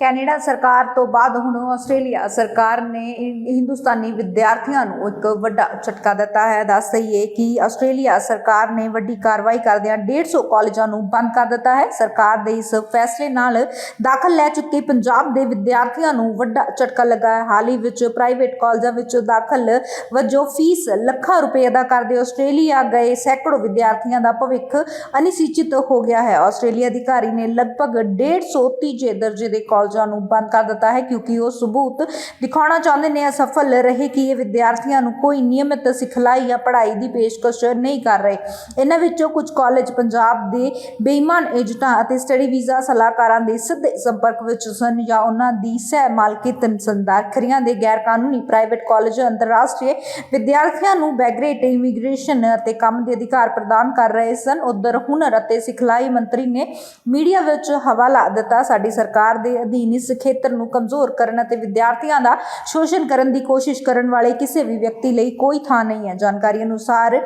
Canada ਸਰਕਾਰ ਤੋਂ ਬਾਅਦ ਹੁਣ ਆਸਟ੍ਰੇਲੀਆ ਸਰਕਾਰ ਨੇ ਹਿੰਦੁਸਤਾਨੀ ਵਿਦਿਆਰਥੀਆਂ ਨੂੰ ਇੱਕ ਵੱਡਾ ਝਟਕਾ ਦਿੱਤਾ ਹੈ। ਦੱਸ ਦਈਏ ਕਿ ਆਸਟ੍ਰੇਲੀਆ ਸਰਕਾਰ ਨੇ ਵੱਡੀ ਕਾਰਵਾਈ ਕਰਦਿਆਂ 150 ਕਾਲਜਾਂ ਨੂੰ ਬੰਦ ਕਰ ਦਿੱਤਾ ਹੈ। ਸਰਕਾਰ ਦੇ ਇਸ ਫੈਸਲੇ ਨਾਲ ਦਾਖਲ ਲੈ ਚੁੱਕੇ ਪੰਜਾਬ ਦੇ ਵਿਦਿਆਰਥੀਆਂ ਨੂੰ ਵੱਡਾ ਝਟਕਾ ਲੱਗਾ ਹੈ। ਹਾਲ ਹੀ ਵਿੱਚ ਪ੍ਰਾਈਵੇਟ ਕਾਲਜਾਂ ਵਿੱਚ ਦਾਖਲ ਵਜੋਂ ਫੀਸ ਲੱਖਾਂ ਰੁਪਏ ਅਦਾ ਕਰਦੇ ਆਸਟ੍ਰੇਲੀਆ ਗਏ ਸੈਂਕੜੋ ਵਿਦਿਆਰਥੀਆਂ ਦਾ ਭਵਿੱਖ ਅਨਿਸ਼ਚਿਤ ਹੋ ਗਿਆ ਹੈ। ਆਸਟ੍ਰੇਲੀਆ ਅਧਿਕਾਰੀ ਨੇ ਲਗਭਗ 150 ਤੀਜੇ ਦਰਜੇ ਦੇ ਕਾਲਜਾਂ ਨੂੰ ਬੰਦ ਕਰ ਦਿੱਤਾ ਹੈ ਕਿਉਂਕਿ ਉਹ ਸਬੂਤ ਦਿਖਾਉਣਾ ਚਾਹੁੰਦੇ ਨੇ, ਅਸਫਲ ਰਹੇ ਕਿ ਇਹ ਵਿਦਿਆਰਥੀਆਂ ਨੂੰ ਕੋਈ ਨਿਯਮਿਤ ਸਿਖਲਾਈ ਜਾਂ ਪੜ੍ਹਾਈ ਦੀ ਪੇਸ਼ਕਸ਼ ਨਹੀਂ ਕਰ ਰਹੇ। ਇਹਨਾਂ ਵਿੱਚੋਂ ਕੁਝ ਕਾਲਜ ਪੰਜਾਬ ਦੇ ਬੇਈਮਾਨ ਏਜੰਟਾਂ ਅਤੇ ਸਟੱਡੀ ਵੀਜ਼ਾ ਸਲਾਹਕਾਰਾਂ ਦੇ ਸਿੱਧੇ ਸੰਪਰਕ ਵਿੱਚ ਸਨ ਜਾਂ ਉਹਨਾਂ ਦੀ ਸਹਿ ਮਾਲਕੀਤ ਸੰਦਾਖਰੀਆਂ ਦੇ ਗੈਰ ਕਾਨੂੰਨੀ ਪ੍ਰਾਈਵੇਟ ਕਾਲਜ ਅੰਤਰਰਾਸ਼ਟਰੀ ਵਿਦਿਆਰਥੀਆਂ ਨੂੰ ਬੈਗਰੇਟ ਇਮੀਗ੍ਰੇਸ਼ਨ ਅਤੇ ਕੰਮ ਦੇ ਅਧਿਕਾਰ ਪ੍ਰਦਾਨ ਕਰ ਰਹੇ ਸਨ। ਉਧਰ ਹੁਨਰ ਅਤੇ ਸਿਖਲਾਈ ਮੰਤਰੀ ਨੇ ਮੀਡੀਆ ਵਿੱਚ ਹਵਾਲਾ ਦਿੱਤਾ, ਸਾਡੀ ਸਰਕਾਰ ਦੇ ਅਧੀਨ ਇਸ ਖੇਤਰ ਨੂੰ ਕਮਜ਼ੋਰ ਕਰਨ ਅਤੇ ਵਿਦਿਆਰਥੀਆਂ ਦਾ ਸ਼ੋਸ਼ਣ ਕਰਨ ਦੀ ਕੋਸ਼ਿਸ਼ ਕਰਨ ਵਾਲੇ ਕਿਸੇ ਵੀ ਵਿਅਕਤੀ ਲਈ ਕੋਈ ਥਾਂ ਨਹੀਂ ਹੈ। ਜਾਣਕਾਰੀ ਅਨੁਸਾਰ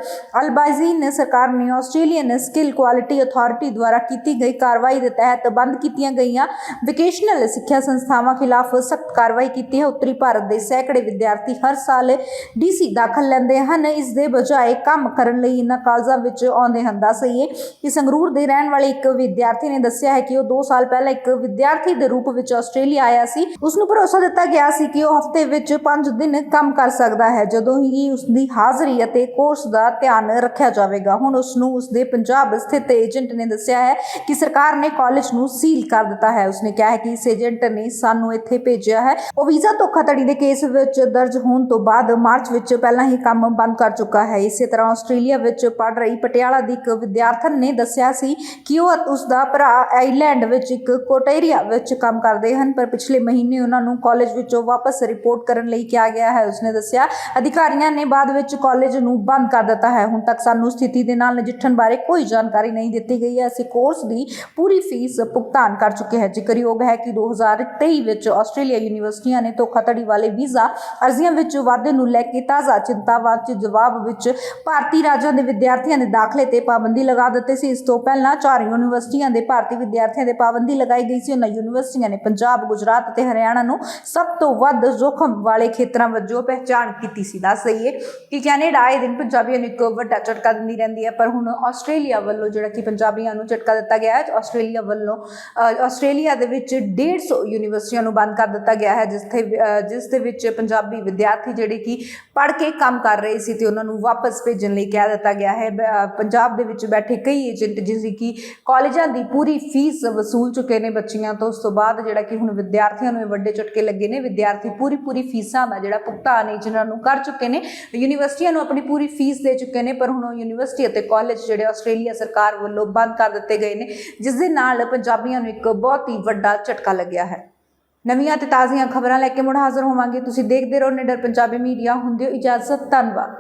ਅਲਬਾਜ਼ੀ ਨੇ ਸਰਕਾਰ ਨੇ ਆਸਟ੍ਰੇਲੀਅਨ ਸਕਿੱਲ ਕੁਆਲਿਟੀ ਅਥਾਰਟੀ ਦੁਆਰਾ ਕੀਤੀ ਗਈ ਕਾਰਵਾਈ ਦੇ ਤਹਿਤ ਬੰਦ ਕੀਤੀਆਂ ਗਈਆਂ ਵੋਕੇਸ਼ਨਲ ਸਿੱਖਿਆ ਸੰਸਥਾਵਾਂ ਖਿਲਾਫ ਸਖਤ ਕਾਰਵਾਈ ਕੀਤੀ ਹੈ। ਉੱਤਰੀ ਭਾਰਤ ਦੇ ਸੈਂਕੜੇ ਵਿਦਿਆਰਥੀ ਹਰ ਸਾਲ ਡੀਸੀ ਦਾਖਲ ਲੈਂਦੇ ਹਨ। ਇਸ ਦੇ ਬਜਾਏ ਕੰਮ ਕਰਨ ਲਈ ਇਹਨਾਂ ਕਾਲਜਾਂ ਵਿੱਚ ਆਉਂਦੇ ਹਨ। ਦੱਸ ਦੱਸਈਏ ਕਿ ਸੰਗਰੂਰ ਦੇ ਰਹਿਣ ਵਾਲੇ ਇੱਕ ਵਿਦਿਆਰਥੀ ਨੇ ਦੱਸਿਆ ਹੈ ਕਿ ਉਹ 2 ਸਾਲ ਪਹਿਲਾਂ ਇੱਕ ਵਿਦਿਆਰਥੀ ਦੇ ਰੂਪ ਵਿੱਚ ਆਸਟ੍ਰੇਲੀਆ ਆਇਆ ਸੀ ਉਸ ਨੂੰ ਭਰੋਸਾ ਦਿੱਤਾ ਗਿਆ ਸੀ ਕਿ ਉਹ ਹਫ਼ਤੇ ਵਿੱਚ 5 ਦਿਨ ਕੰਮ ਕਰ ਸਕਦਾ ਹੈ, ਜਦੋਂ ਹੀ ਉਸ ਦੀ ਹਾਜ਼ਰੀ ਅਤੇ ਕੋਰਸ ਦਾ ਧਿਆਨ ਰੱਖਿਆ ਜਾਵੇਗਾ। ਹੁਣ ਉਸ ਨੂੰ ਉਸ ਦੇ ਪੰਜਾਬ ਸਥਿਤ ਏਜੰਟ ਨੇ ਦੱਸਿਆ ਹੈ ਕਿ ਸਰਕਾਰ ਨੇ ਕਾਲਜ ਨੂੰ ਸੀਲ ਕਰ ਦਿੱਤਾ ਹੈ। ਉਸਨੇ ਕਿਹਾ ਹੈ ਕਿ ਇਸ ਏਜੰਟ ਨੇ ਸਾਨੂੰ ਇੱਥੇ ਭੇਜਿਆ ਹੈ। ਉਹ ਵੀਜ਼ਾ ਧੋਖਾਧੜੀ ਦੇ ਕੇਸ ਵਿੱਚ ਦਰਜ ਹੋਣ ਤੋਂ ਬਾਅਦ ਮਾਰਚ ਵਿੱਚ ਪਹਿਲਾਂ ਹੀ ਕੰਮ ਬੰਦ ਕਰ ਚੁੱਕਾ ਹੈ। ਇਸੇ ਤਰ੍ਹਾਂ ਆਸਟ੍ਰੇਲੀਆ ਵਿੱਚ ਪੜ ਰਹੀ ਪਟਿਆਲਾ ਦੀ ਇੱਕ ਵਿਦਿਆਰਥਣ ਨੇ ਦੱਸਿਆ ਸੀ ਕਿ ਉਹ ਉਸ ਦਾ ਭਰਾ ਆਈਲੈਂਡ ਵਿੱਚ ਇੱਕ ਕੋਟੇਰੀਆ ਵਿੱਚ ਕੰਮ ਕਰ ਕਰਦੇ ਹਨ, ਪਰ ਪਿਛਲੇ ਮਹੀਨੇ ਉਹਨਾਂ ਨੂੰ ਕਾਲਜ ਵਿੱਚੋਂ ਵਾਪਸ ਰਿਪੋਰਟ ਕਰਨ ਲਈ ਕਿਹਾ ਗਿਆ ਹੈ। ਉਸਨੇ ਦੱਸਿਆ, ਅਧਿਕਾਰੀਆਂ ਨੇ ਬਾਅਦ ਵਿੱਚ ਕਾਲਜ ਨੂੰ ਬੰਦ ਕਰ ਦਿੱਤਾ ਹੈ। ਹੁਣ ਤੱਕ ਸਾਨੂੰ ਸਥਿਤੀ ਦੇ ਨਾਲ ਨਜਿੱਠਣ ਬਾਰੇ ਕੋਈ ਜਾਣਕਾਰੀ ਨਹੀਂ ਦਿੱਤੀ ਗਈ ਹੈ। ਅਸੀਂ ਕੋਰਸ ਦੀ ਪੂਰੀ ਫੀਸ ਭੁਗਤਾਨ ਕਰ ਚੁੱਕੇ ਹਾਂ। ਜ਼ਿਕਰਯੋਗ ਹੈ ਕਿ 2023 ਵਿੱਚ ਆਸਟ੍ਰੇਲੀਆ ਯੂਨੀਵਰਸਿਟੀਆਂ ਨੇ ਧੋਖਾਧੜੀ ਵਾਲੇ ਵੀਜ਼ਾ ਅਰਜ਼ੀਆਂ ਵਿੱਚ ਵਾਧੇ ਨੂੰ ਲੈ ਕੇ ਤਾਜ਼ਾ ਚਿੰਤਾਵਾਂ ਚ ਜਵਾਬ ਵਿੱਚ ਭਾਰਤੀ ਰਾਜਾਂ ਦੇ ਵਿਦਿਆਰਥੀਆਂ ਦੇ ਦਾਖਲੇ ਤੇ ਪਾਬੰਦੀ ਲਗਾ ਦਿੱਤੀ ਸੀ। ਇਸ ਤੋਂ ਪਹਿਲਾਂ ਚਾਰ ਯੂਨੀਵਰਸਿਟੀਆਂ ਦੇ ਭਾਰਤੀ ਵਿਦਿਆਰਥੀਆਂ ਦੇ ਪਾਬੰਦੀ ਲਗਾਈ ਗਈ ਸੀ। ਉਹਨਾਂ ਯੂਨੀਵਰਸਿਟੀਆਂ ਨੇ ਪੰਜਾਬ, ਗੁਜਰਾਤ ਅਤੇ ਹਰਿਆਣਾ ਨੂੰ ਸਭ ਤੋਂ ਵੱਧ ਜੋਖਮ ਵਾਲੇ ਖੇਤਰਾਂ ਵਜੋਂ ਪਹਿਚਾਣ ਕੀਤੀ ਸੀ। ਦੱਸ ਦਈਏ ਕਿ ਕੈਨੇਡਾ ਆਏ ਦਿਨ ਪੰਜਾਬੀਆਂ ਨੂੰ ਇੱਕ ਵੱਡਾ ਝਟਕਾ ਦਿੰਦੀ ਰਹਿੰਦੀ ਹੈ, ਪਰ ਹੁਣ ਆਸਟ੍ਰੇਲੀਆ ਵੱਲੋਂ ਜਿਹੜਾ ਕਿ ਪੰਜਾਬੀਆਂ ਨੂੰ ਝਟਕਾ ਦਿੱਤਾ ਗਿਆ ਹੈ, ਆਸਟ੍ਰੇਲੀਆ ਵੱਲੋਂ ਆਸਟ੍ਰੇਲੀਆ ਦੇ ਵਿੱਚ 150 ਯੂਨੀਵਰਸਿਟੀਆਂ ਨੂੰ ਬੰਦ ਕਰ ਦਿੱਤਾ ਗਿਆ ਹੈ, ਜਿਸ ਤੇ ਜਿਸ ਦੇ ਵਿੱਚ ਪੰਜਾਬੀ ਵਿਦਿਆਰਥੀ ਜਿਹੜੇ ਕਿ ਪੜ੍ਹ ਕੇ ਕੰਮ ਕਰ ਰਹੇ ਸੀ ਤੇ ਉਹਨਾਂ ਨੂੰ ਵਾਪਸ ਭੇਜਣ ਲਈ ਕਹਿ ਦਿੱਤਾ ਗਿਆ ਹੈ। ਪੰਜਾਬ ਦੇ ਵਿੱਚ ਬੈਠੇ ਕਈ ਏਜੰਟ ਜਿਸ ਕਿ ਕਾਲਜਾਂ ਦੀ ਪੂਰੀ ਫੀਸ ਵਸੂਲ ਚੁੱਕੇ ਨੇ ਬੱਚੀਆਂ ਤੋਂ, ਉਸ ਤੋਂ ਬਾਅਦ ਜਿਹੜਾ ਕਿ ਹੁਣ ਵਿਦਿਆਰਥੀਆਂ ਨੂੰ ਇਹ ਵੱਡੇ ਝਟਕੇ ਲੱਗੇ ਨੇ, ਵਿਦਿਆਰਥੀ ਪੂਰੀ ਪੂਰੀ ਫੀਸਾਂ ਦਾ ਜਿਹੜਾ ਭੁਗਤਾਨ ਏਜੰਟਾਂ ਨੂੰ ਕਰ ਚੁੱਕੇ ਨੇ, ਯੂਨੀਵਰਸਿਟੀਆਂ ਨੂੰ ਆਪਣੀ ਪੂਰੀ ਫੀਸ ਦੇ ਚੁੱਕੇ ਨੇ, ਪਰ ਹੁਣ ਉਹ ਯੂਨੀਵਰਸਿਟੀ ਅਤੇ ਕਾਲਜ ਜਿਹੜੇ ਆਸਟ੍ਰੇਲੀਆ ਸਰਕਾਰ ਵੱਲੋਂ ਬੰਦ ਕਰ ਦਿੱਤੇ ਗਏ ਨੇ ਜਿਸ ਦੇ ਨਾਲ ਪੰਜਾਬੀਆਂ ਨੂੰ ਇੱਕ ਬਹੁਤ ਹੀ ਵੱਡਾ ਝਟਕਾ ਲੱਗਿਆ ਹੈ। ਨਵੀਆਂ ਤੇ ਤਾਜ਼ੀਆਂ ਖਬਰਾਂ ਲੈ ਕੇ ਮੁੜ ਹਾਜ਼ਰ ਹੋਵਾਂਗੇ। ਤੁਸੀਂ ਦੇਖਦੇ ਰਹੋ ਨਿਡਰ ਪੰਜਾਬੀ ਮੀਡੀਆ। ਹੁੰਦੇ ਹੋ ਇਜਾਜ਼ਤ। ਧੰਨਵਾਦ।